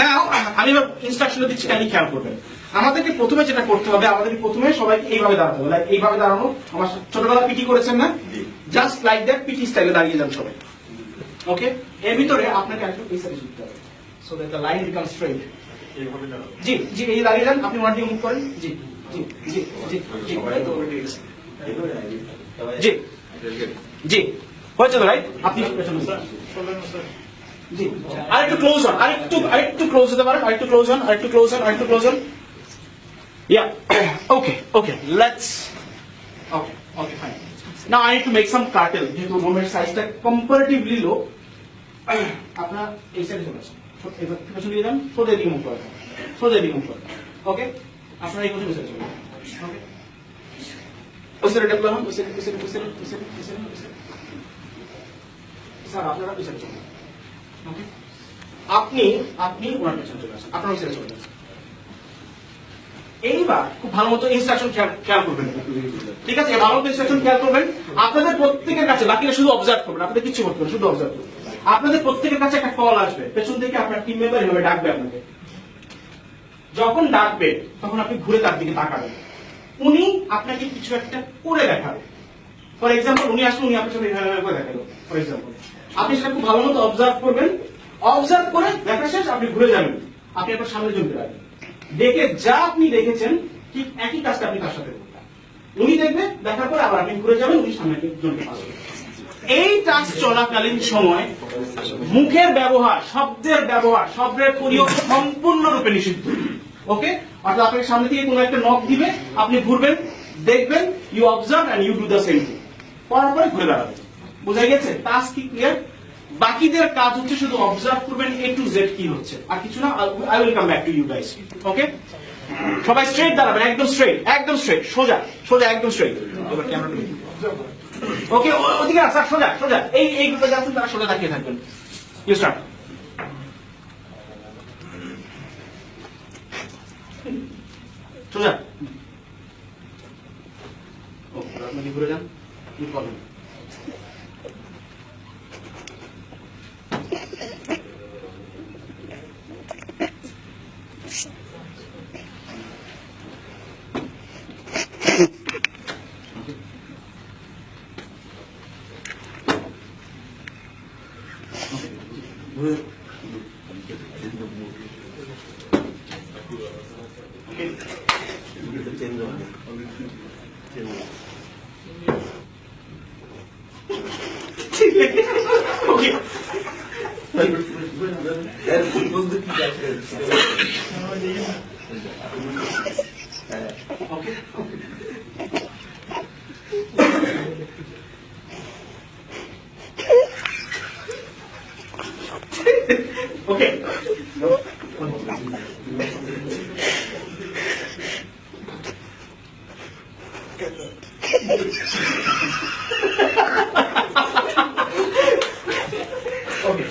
নাও আমি এবার ইনস্ট্রাকশন দিচ্ছি খালি খেয়াল করবেন। আমাদেরকে প্রথমে যেটা করতে হবে আমাদেরকে প্রথমে সবাইকে এইভাবে দাঁড়াতে হবে। এইভাবে দাঁড়ানো আমার ছোটবেলা পিটি করেছেন না? জাস্ট লাইক দ্যাট পিটি স্টাইলে দাঁড়িয়ে যান সবাই। ওকে এর ভিতরে আপনাকে একটু সাইডে শিখতে হবে। So that the line become straight জি জি এই দাঁড়িয়ে যান। আপনি ওনার দিকে মুভ করেন। জি জি জি জি জি। জি। জি। হয়েছে তো রাইট আপনি পেছনে। আরেকটু ক্লোজ হন, আরেকটু আরেকটু ক্লোজ হতে পারেন, আরেকটু ক্লোজ হন, আরেকটু ক্লোজ হন, আরেকটু ক্লোজ হন Yeah. Okay. Okay. Let's. Okay. Okay. Fine. Now I need to make some cartel. যেহেতু রোমের সাইজটা comparatively low. আপনার এই সাইডে চলে যান ওকে আপনার এই পেছনে চলে ওকে ওই ডেভেলপ হন স্যার আপনারা ওকে আপনি আপনি ওনার পেছনে চলে আসেন। আপনার সাইডে চলে আসেন। এইবার খুব ভালো মতো ইনস্ট্রাকশন খেয়াল করবেন। ঠিক আছে? ভালো মতো ইনস্ট্রাকশন খেয়াল করবেন। আপনাদের প্রত্যেকের কাছে বাকিরা শুধু অবজার্ভ করবেন। আপনাদের কিছু করতে শুধু অবজার্ভ করবেন। আপনাদের প্রত্যেকের কাছে একটা কল আসবে। পেছন থেকে আপনার টিম মেম্বার ডাকবে আপনাকে। যখন ডাকবে, তখন আপনি ঘুরে তার দিকে তাকাবেন। উনি আপনাকে কিছু একটা করে দেখাবে। ফর এক্সাম্পল উনি আসলে উনি আপনার সাথে করে দেখাল। ফর এক্সাম্পল আপনি সেটা খুব ভালো মতো অবজার্ভ করবেন। অবজার্ভ করে দেখা শেষ আপনি ঘুরে যাবেন। আপনি আপনার সামনে জমতে রাখবেন দেখে যা আপনি দেখেছেন, ঠিক একই কাজটা আপনি তার সাথে করবেন। উনি দেখবে, দেখার পরে আবার আপনি ঘুরে যাবেন, উনি সামনে জমতে পারবেন। এই টাস্ক চলাকালীন সময় মুখের ব্যবহার, শব্দের ব্যবহার, শব্দের প্রয়োগ সম্পূর্ণরূপে নিষিদ্ধ। ওকে? অর্থাৎ আপনাকে সামনে থেকে কোনো একটা নখ দিবে, আপনি ঘুরবেন, দেখবেন you observe and you do the same thing পরে ঘুরে দাঁড়াবেন। বোঝা গেছে? টাস্ক কি ক্লিয়ার বাকিদের কাজ হচ্ছে শুধু অবজার্ভ করবেন এ টু জেড কি হচ্ছে। আর কিছু না I will come back to you guys okay সবাই স্ট্রেট দাঁড়াবেন, একদম স্ট্রেট একদম স্ট্রেট সোজা সোজা, একদম স্ট্রেট এবার ক্যামেরা ওকে ওদিকে স্যার সোজা সোজা। এই এই গ্রুপে যাচ্ছেন তারা সোজা তাকিয়ে থাকবেন। ইউ স্টার্ট সোজা। ওকে আপনি ঘুরে যান? কি করবেন ঘুরে okay okay okay okay Okay.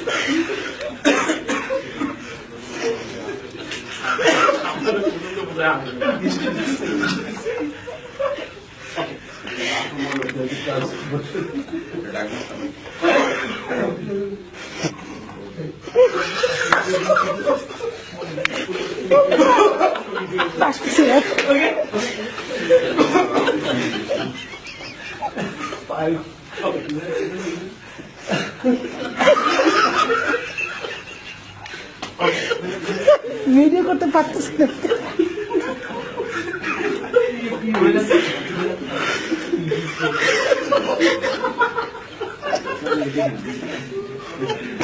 Video করতে Okay, সাধারণ